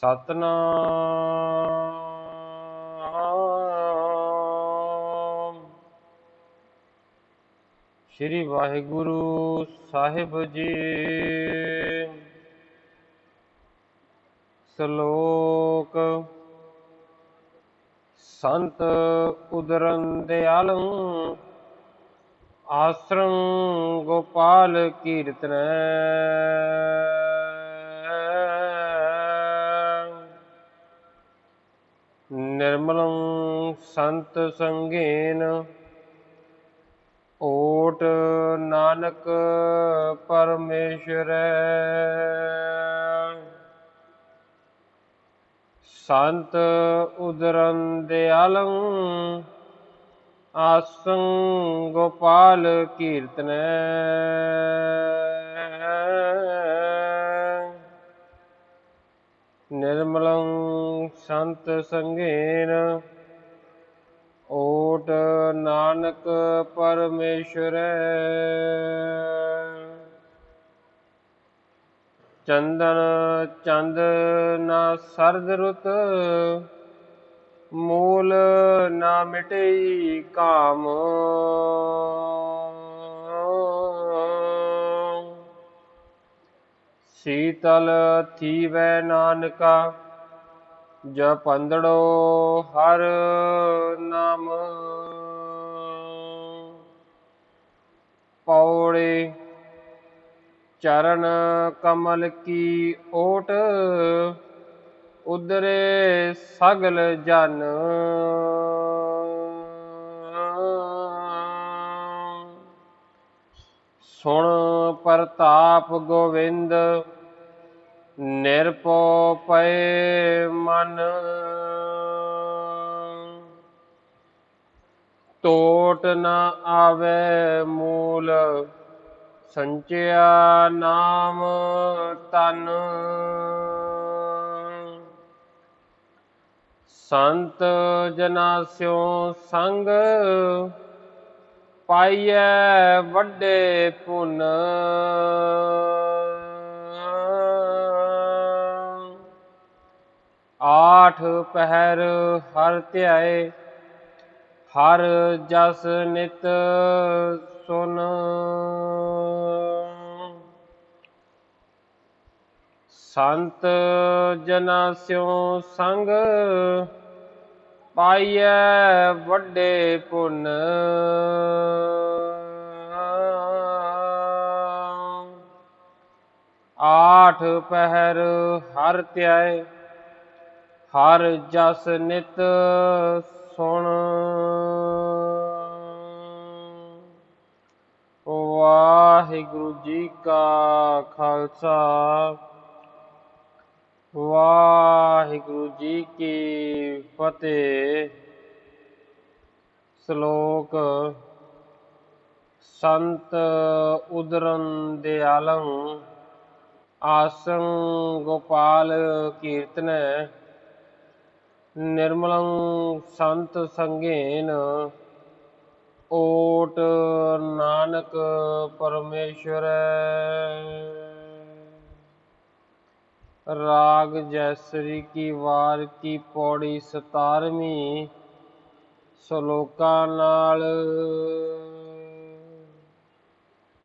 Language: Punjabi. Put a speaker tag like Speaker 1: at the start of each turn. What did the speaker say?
Speaker 1: ਸਤਨਾਮ। ਸ੍ਰੀ ਵਾਹਿਗੁਰੂ ਸਾਹਿਬ ਜੀ। ਸ਼ਲੋਕ ਸੰਤ ਉਦਰਨ ਦਿਆਲੰ ਆਸਰੰ ਗੋਪਾਲ ਕੀਰਤਨੈ। ਨਿਰਮਲੰ ਸੰਤ ਸੰਗੇਨ ਓਟ ਨਾਨਕ ਪਰਮੇਸ਼ਰੈ। ਸੰਤ ਉਦਰਨ ਦਿਆਲੰ ਆਸੰ ਗੋਪਾਲ ਕੀਰਤਨੈ। ਨਿਰਮਲੰ ਸੰਤ ਸੰਗੇਨ। ਓਟ ਨਾਨਕ ਪਰਮੇਸ਼ਰੈ। ਚੰਦਨ ਚੰਦ ਨਾ ਸਰਦ ਰੁਤ। ਮੂਲ ਨਾ ਮਿਟਈ ਕਾਮ। ਸੀਤਲ ਥੀਵੈ ਨਾਨਕਾ। ਜਪੰਦੜੋ ਹਰ ਨਾਮ। ਪੌੜੇ ਚਰਨ ਕਮਲ ਕੀ ਓਟ ਉਦਰੇ ਸਗਲ ਜਨ। ਸੁਣ ਪ੍ਰਤਾਪ ਗੋਵਿੰਦ ਨਿਰਪੋ ਪਏ ਮਨ। ਟੋਟ ਨਾ ਆਵੇ ਮੂਲ, ਸੰਚਿਆ ਨਾਮ ਤਨ। ਸੰਤ ਜਨਾ ਸਿਓ ਸੰਗ, ਪਾਈਐ ਵੱਡੇ ਪੁੰਨ। ਆਠ ਪਹਿਰ ਹਰ ਧਿਆਏ, ਹਰ ਜਸ ਨਿਤ ਸੁਨ। ਸੰਤ ਜਨਾ ਸਿਓ ਸੰਗ, ਪਾਈਐ ਵੱਡੇ ਪੁੰਨ। ਆਠ ਪਹਿਰ ਹਰ ਧਿਆਏ ਹਰ ਜਸ ਨਿਤ ਸੁਣ। ਵਾਹਿਗੁਰੂ ਜੀ ਕਾ ਖਾਲਸਾ। ਵਾਹਿਗੁਰੂ ਜੀ ਕੀ ਫਤਿਹ। ਸ਼ਲੋਕ ਸੰਤ ਉਦਰਨ ਦਿਆਲੰ। ਆਸੰ ਗੋਪਾਲ ਕੀਰਤਨ। ਨਿਰਮਲੰ ਸੰਤ ਸੰਗੇਨ ਓਟ ਨਾਨਕ ਪਰਮੇਸ਼ਰੈ। ਰਾਗ ਜੈਸਰੀ ਕੀ ਵਾਰ ਕੀ ਪੌੜੀ 17ਵੀਂ ਸ਼ਲੋਕਾਂ ਨਾਲ